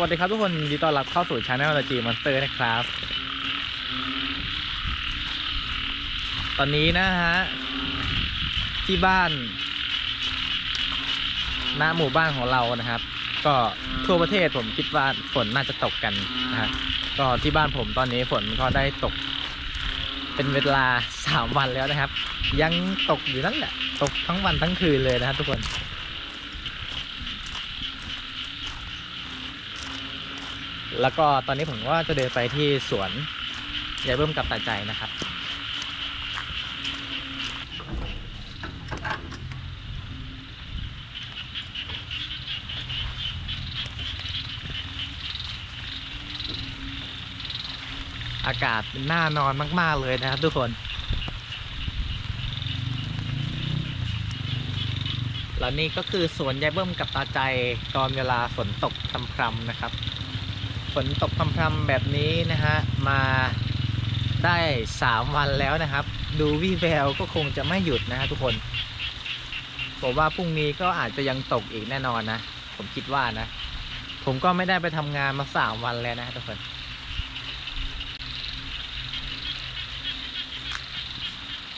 วัสดีครับทุกคนยินดีต้อนรับเข้าสู่ช anel ลจีมอนสเตอร์นะครับ ตอนนี้นะฮะ ที่บ้านณหมู่บ้านของเรานะครับ ก็ทั่วประเทศผมคิดว่าฝนน่าจะตกกันนะฮะก็ที่บ้านผมตอนนี้ฝนก็ได้ตก เป็นเวลาสามวันแล้วนะครับ ยังตกอยู่นั่นแหละ ตกทั้งวันทั้งคืนเลยนะครับทุกคน แล้วก็ตอนนี้ผมก็จะเดินไปที่สวนยายเบิ้มกับตาใจนะครับ อากาศน่านอนมาก ๆ เลยนะครับทุกคน แล้วนี่ก็คือสวนยายเบิ้มกับตาใจตอนเวลาฝนตกพรำๆนะครับ ฝนตกพรำๆแบบนี้นะฮะมาได้ 3 วันแล้วนะครับ ดูวี่แววก็คงจะไม่หยุดนะฮะทุกคนผมว่าพรุ่งนี้ก็อาจจะยังตกอีกแน่นอนนะ ผมคิดว่านะ ผมก็ไม่ได้ไปทำงานมา 3 วันแล้วนะทุกคน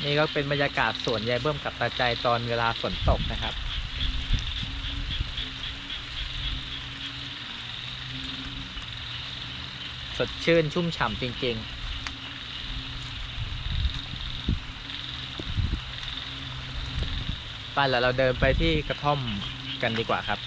นี่ก็เป็นบรรยากาศสวนยายเบิ้มกับตาใจตอนเวลาฝนตกนะครับ สดชื่นชุ่มฉ่ำจริง ๆไปแล้วเราเดินไปที่กระท่อมกันดีกว่าครับ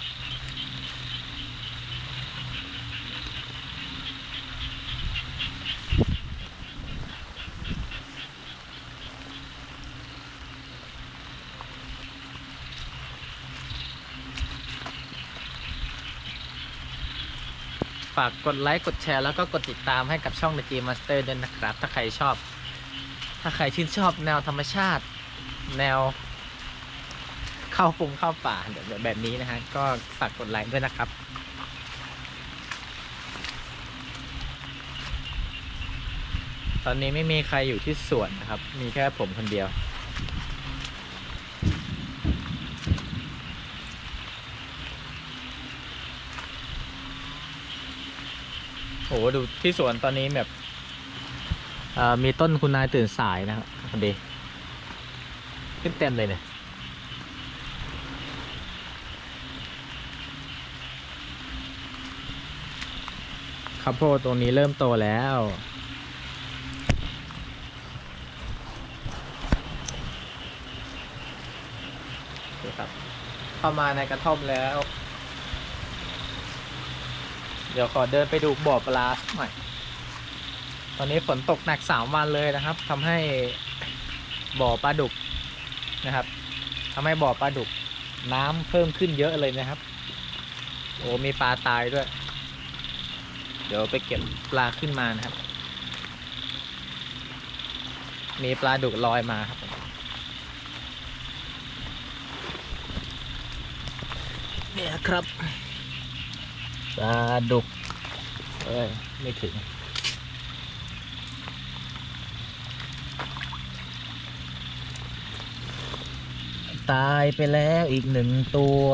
ฝากกดไลค์กดแชร์แล้วก็กดติดตามให้กับช่อง The G Master ด้วยนะครับ ถ้าใครชอบ ถ้าใครชื่นชอบแนวธรรมชาติ แนว เข้าฟงเข้าป่าแบบนี้นะฮะก็ฝากกดไลค์ด้วยนะครับตอนนี้ไม่มีใครอยู่ที่สวนนะครับ มีแค่ผมคนเดียว โหดูที่สวนตอนนี้แบบมีต้นคุณนายตื่นสายนะครับพอดีขึ้นเต็มเลยเนี่ยข้าวโพดตรงนี้เริ่มโตแล้ว ครับ เข้ามาในกระท่อมแล้ว เดี๋ยวขอเดินไปดูบ่อปลาหน่อย ตอนนี้ฝนตกหนักสามวันเลยนะครับทำให้บ่อปลาดุกนะครับทำให้บ่อปลาดุกน้ำเพิ่มขึ้นเยอะเลยนะครับ โอ้มีปลาตายด้วย เดี๋ยวไปเก็บปลาขึ้นมานะครับ มีปลาดุกลอยมาครับเนี่ยครับ ปลาดุกเอ้ยไม่ถึง ตายไปแล้วอีกหนึ่งตัว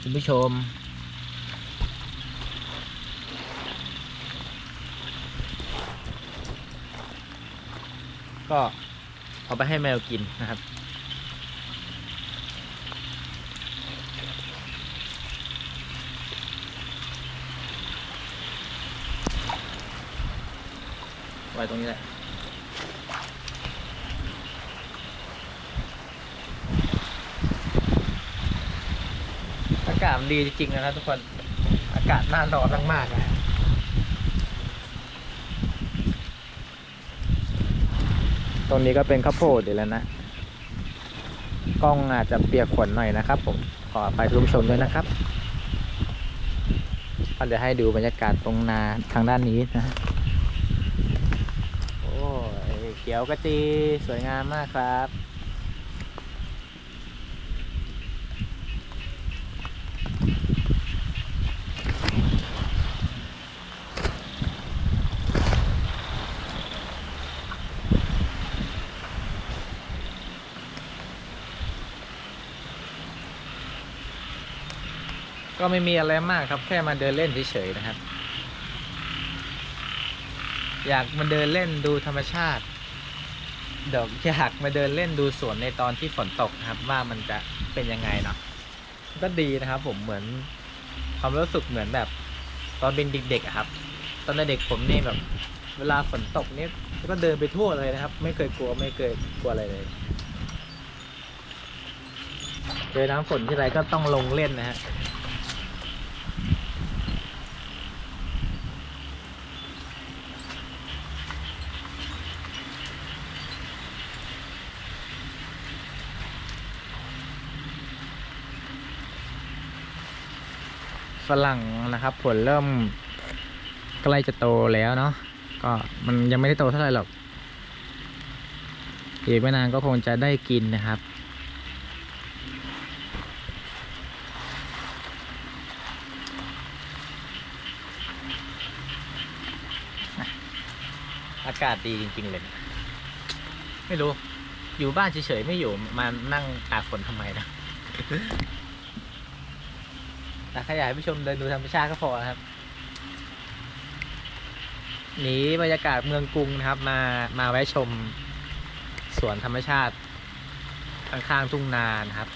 คุณผู้ชม ก็เอาไปให้แมวกินนะครับ ไว้ตรงนี้แหละอากาศมันดีจริงๆนะครับทุกคนอากาศน่านอนมากๆนะตรงนี้ก็เป็นข้าวโพดเดี๋ยวแล้วนะ กล้องอาจจะเปียกฝนหน่อยนะครับ ผมขอไปทุกผู้ชมด้วยนะครับก็เดี๋ยวให้ดูบรรยากาศตรงนาทางด้านนี้นะ ขียวกระจีสวยงามมากครับ ก็ไม่มีอะไรมากครับแค่มาเดินเล่นเฉยๆนะครับอยากมาเดินเล่นดูธรรมชาติ เดี๋ยวอยากมาเดินเล่นดูสวนในตอนที่ฝนตกนะครับ ว่ามันจะเป็นยังไงเนาะก็ดีนะครับ ผมเหมือนความรู้สึกเหมือนแบบ ตอนเป็นเด็กๆอะครับ ตอนเด็กผมนี่แบบ เวลาฝนตกนี่ก็เดินไปทั่วเลยนะครับ ไม่เคยกลัวไม่เคยกลัวอะไรเลยเจอน้ำฝนที่ไรก็ต้องลงเล่นนะฮะ ฝรั่งนะครับ ผลเริ่มใกล้จะโตแล้วเนาะก็มันยังไม่ได้โตเท่าไหร่หรอกอีกไม่นานก็คงจะได้กินนะครับ อากาศดีจริง ๆ เลยไม่รู้ อยู่บ้านเฉยๆไม่อยู่ มานั่งตากฝนทำไมนะ แต่ขยายผู้ชมเดินดูธรรมชาติก็พอครับ หนีบรรยากาศเมืองกรุงนะครับ มามาแวะชมสวนธรรมชาติ ข้างๆทุ่งนานครับ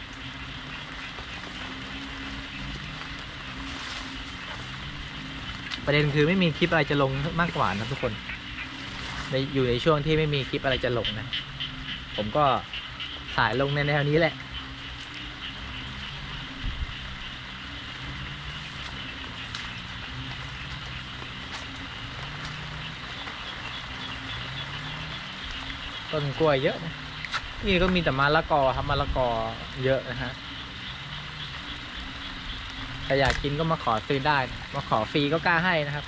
ประเด็นคือไม่มีคลิปอะไรจะลงมากกว่านะทุกคนในอยู่ในช่วงที่ไม่มีคลิปอะไรจะลงนะ ผมก็ถ่ายลงในแนวนี้แหละ ต้นกล้วยเยอะนะนี่ก็มีแต่มะละกอครับมะละกอเยอะนะฮะใครอยากกินก็มาขอซื้อได้ มาขอฟรีก็กล้าให้นะครับ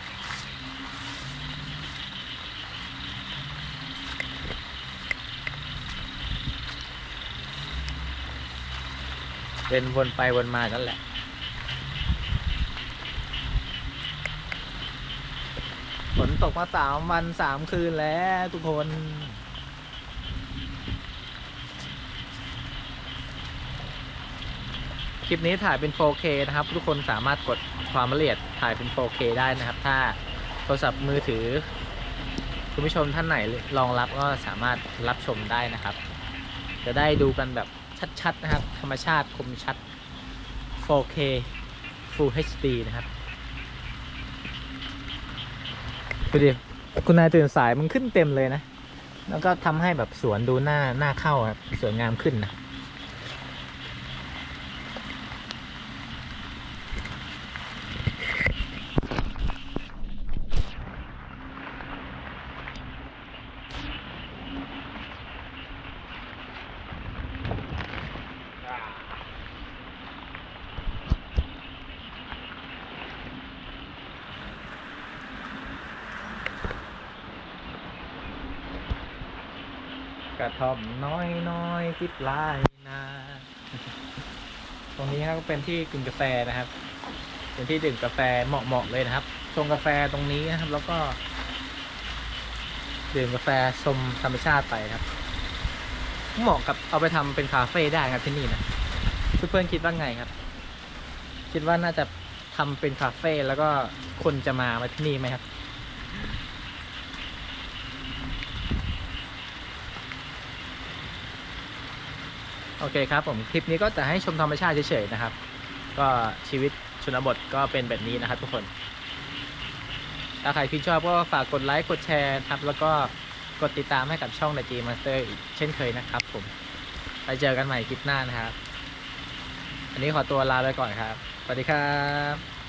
เป็นวนไปวนมานั่นแหละฝนตกมาสามวันสามคืนแล้วทุกคน ลิปนี้ถ่ายเป็น 4K นะครับ ทุกคนสามารถกดความละเอียดถ่ายเป็น 4K ได้นะครับ ถ้าโทรศัพท์มือถือ คุณผู้ชมท่านไหนรองรับก็สามารถรับชมได้นะครับ จะได้ดูกันแบบชัดๆนะครับ ธรรมชาติคมชัด 4K Full HD นะครับดูดิคุณนายตื่นสายมันขึ้นเต็มเลยนะ แล้วก็ทำให้แบบสวนดูหน้าหน้าเข้าครับสวยงามขึ้นนะ กระท่อมน้อยน้อยๆติดลายนาตรงนี้ครับก็เป็นที่กินกาแฟนะครับ เป็นที่ดื่มกาแฟเหมาะๆเลยนะครับชงกาแฟตรงนี้นะครับ แล้วก็ดื่มกาแฟชมธรรมชาติไปครับ เหมาะกับเอาไปทำเป็นคาเฟ่ได้ครับที่นี่นะเพื่อนๆคิดว่าไงครับ คิดว่าน่าจะทำเป็นคาเฟ่แล้วก็คนจะมามาที่นี่ไหมครับ โอเคครับผมคลิปนี้ก็จะให้ชมธรรมชาติเฉยๆนะครับ ก็ชีวิตชนบทก็เป็นแบบนี้นะครับทุกคน ถ้าใครพี่ชอบก็ฝากกดไลค์กดแชร์ครับ แล้วก็กดติดตามให้กับช่องดจีมาสเตอร์อีกเช่นเคยนะครับผมไปเจอกันใหม่คลิปหน้านะครับ อันนี้ขอตัวลาไปก่อนครับ สวัสดีครับ